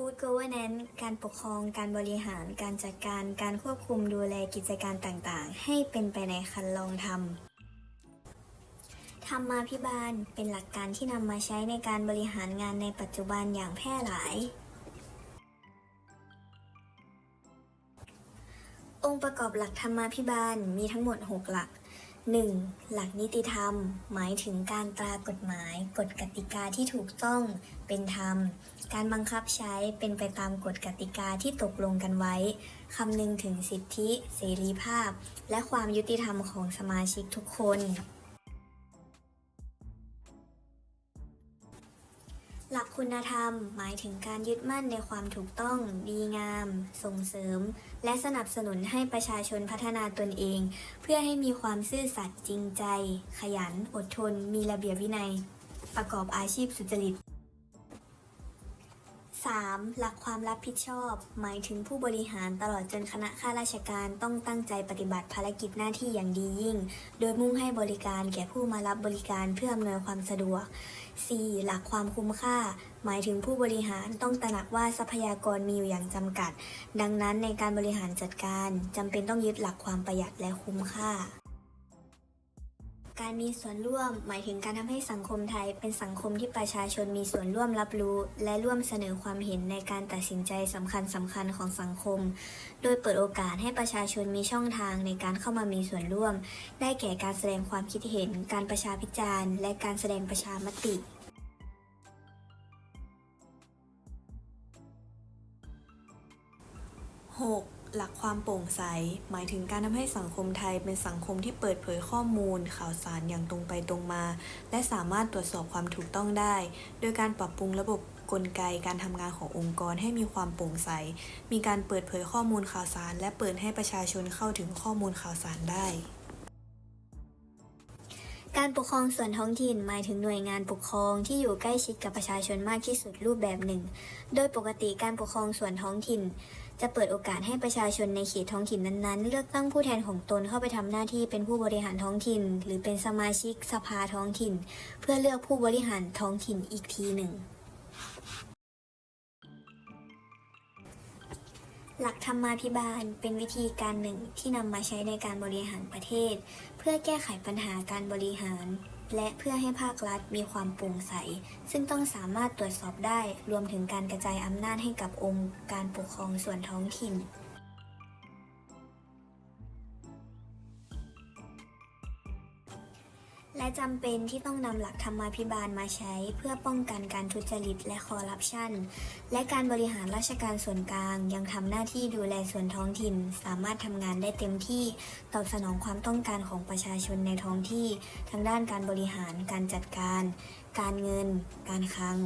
Good Governance การปกครอง การบริหาร การจัดการ การควบคุมดูแลกิจการต่างๆ ให้เป็นไปในคันลองธรรมธรรมาภิบาลเป็นหลักการที่นำมาใช้ในการบริหารงานในปัจจุบันอย่างแพร่หลาย องค์ประกอบหลักธรรมาภิบาลมีทั้งหมด 6 หลัก 1. หลักนิติธรรม หมายถึงการตรากฎหมาย กฎกติกาที่ถูกต้องเป็นธรรม การบังคับใช้เป็นไปตามกฎกติกาที่ตกลงกันไว้ คำนึงถึงสิทธิ เสรีภาพ และความยุติธรรมของสมาชิกทุกคน หลักคุณธรรมหมายถึงการยึดมั่นในความถูกต้อง ดีงาม ส่งเสริม และสนับสนุนให้ประชาชนพัฒนาตนเอง เพื่อให้มีความซื่อสัตย์จริงใจ ขยัน อดทน มีระเบียบวินัย ประกอบอาชีพสุจริต 3. หลักความรับผิดชอบ หมายถึงผู้บริหารตลอดจนคณะข้าราชการต้องตั้งใจปฏิบัติภารกิจหน้าที่อย่างดียิ่ง โดยมุ่งให้บริการแก่ผู้มารับบริการเพื่ออำนวยความสะดวก 4. หลักความคุ้มค่า หมายถึงผู้บริหารต้องตระหนักว่าทรัพยากรมีอยู่อย่างจำกัด ดังนั้นในการบริหารจัดการจำเป็นต้องยึดหลักความประหยัดและคุ้มค่า การมีส่วนร่วมหมายถึงการทำให้สังคมไทย เป็นสังคมที่ประชาชนมีส่วนร่วมรับรู้ และร่วมเสนอความเห็นในการตัดสินใจสำคัญสำคัญของสังคม โดยเปิดโอกาสให้ประชาชนมีช่องทางในการเข้ามามีส่วนร่วม ได้แก่การแสดงความคิดเห็น การประชาพิจารณ์ และการแสดงประชามติ 6. หลักความโปร่งใส หมายถึงการทำให้สังคมไทยเป็นสังคมที่เปิดเผยข้อมูล ข่าวสารอย่างตรงไปตรงมา และสามารถตรวจสอบความถูกต้องได้ โดยการปรับปรุงระบบกลไกการทำงานขององค์กรให้มีความโปร่งใส มีการเปิดเผยข้อมูลข่าวสาร และเปิดให้ประชาชนเข้าถึงข้อมูลข่าวสารได้ การปกครองส่วนท้องถิ่นหมายถึงหน่วยงานปกครองที่อยู่ใกล้ชิดกับประชาชนมากที่สุดรูปแบบหนึ่ง โดยปกติการปกครองส่วนท้องถิ่น จะเปิดโอกาสให้ประชาชนในเขตท้องถิ่นนั้นๆ เลือกตั้งผู้แทนของตนเข้าไปทำหน้าที่เป็นผู้บริหารท้องถิ่น หรือเป็นสมาชิกสภาท้องถิ่น เพื่อเลือกผู้บริหารท้องถิ่นอีกทีหนึ่ง หลักธรรมาภิบาลเป็นวิธีการหนึ่งที่นำมาใช้ในการบริหารประเทศ เพื่อแก้ไขปัญหาการบริหาร และเพื่อให้ภาครัฐมีความโปร่งใส ซึ่งต้องสามารถตรวจสอบได้รวมถึงการกระจายอำนาจให้กับองค์การปกครองส่วนท้องถิ่น และจำเป็นที่ต้องนำหลักธรรมาภิบาลมาใช้ เพื่อป้องกันการทุจริตและคอร์รัปชัน และการบริหารราชการส่วนกลาง ยังทำหน้าที่ดูแลส่วนท้องถิ่น สามารถทำงานได้เต็มที่ตอบสนองความต้องการของประชาชนในท้องที่ ทั้งด้านการบริหารการจัดการ การเงิน การคลัง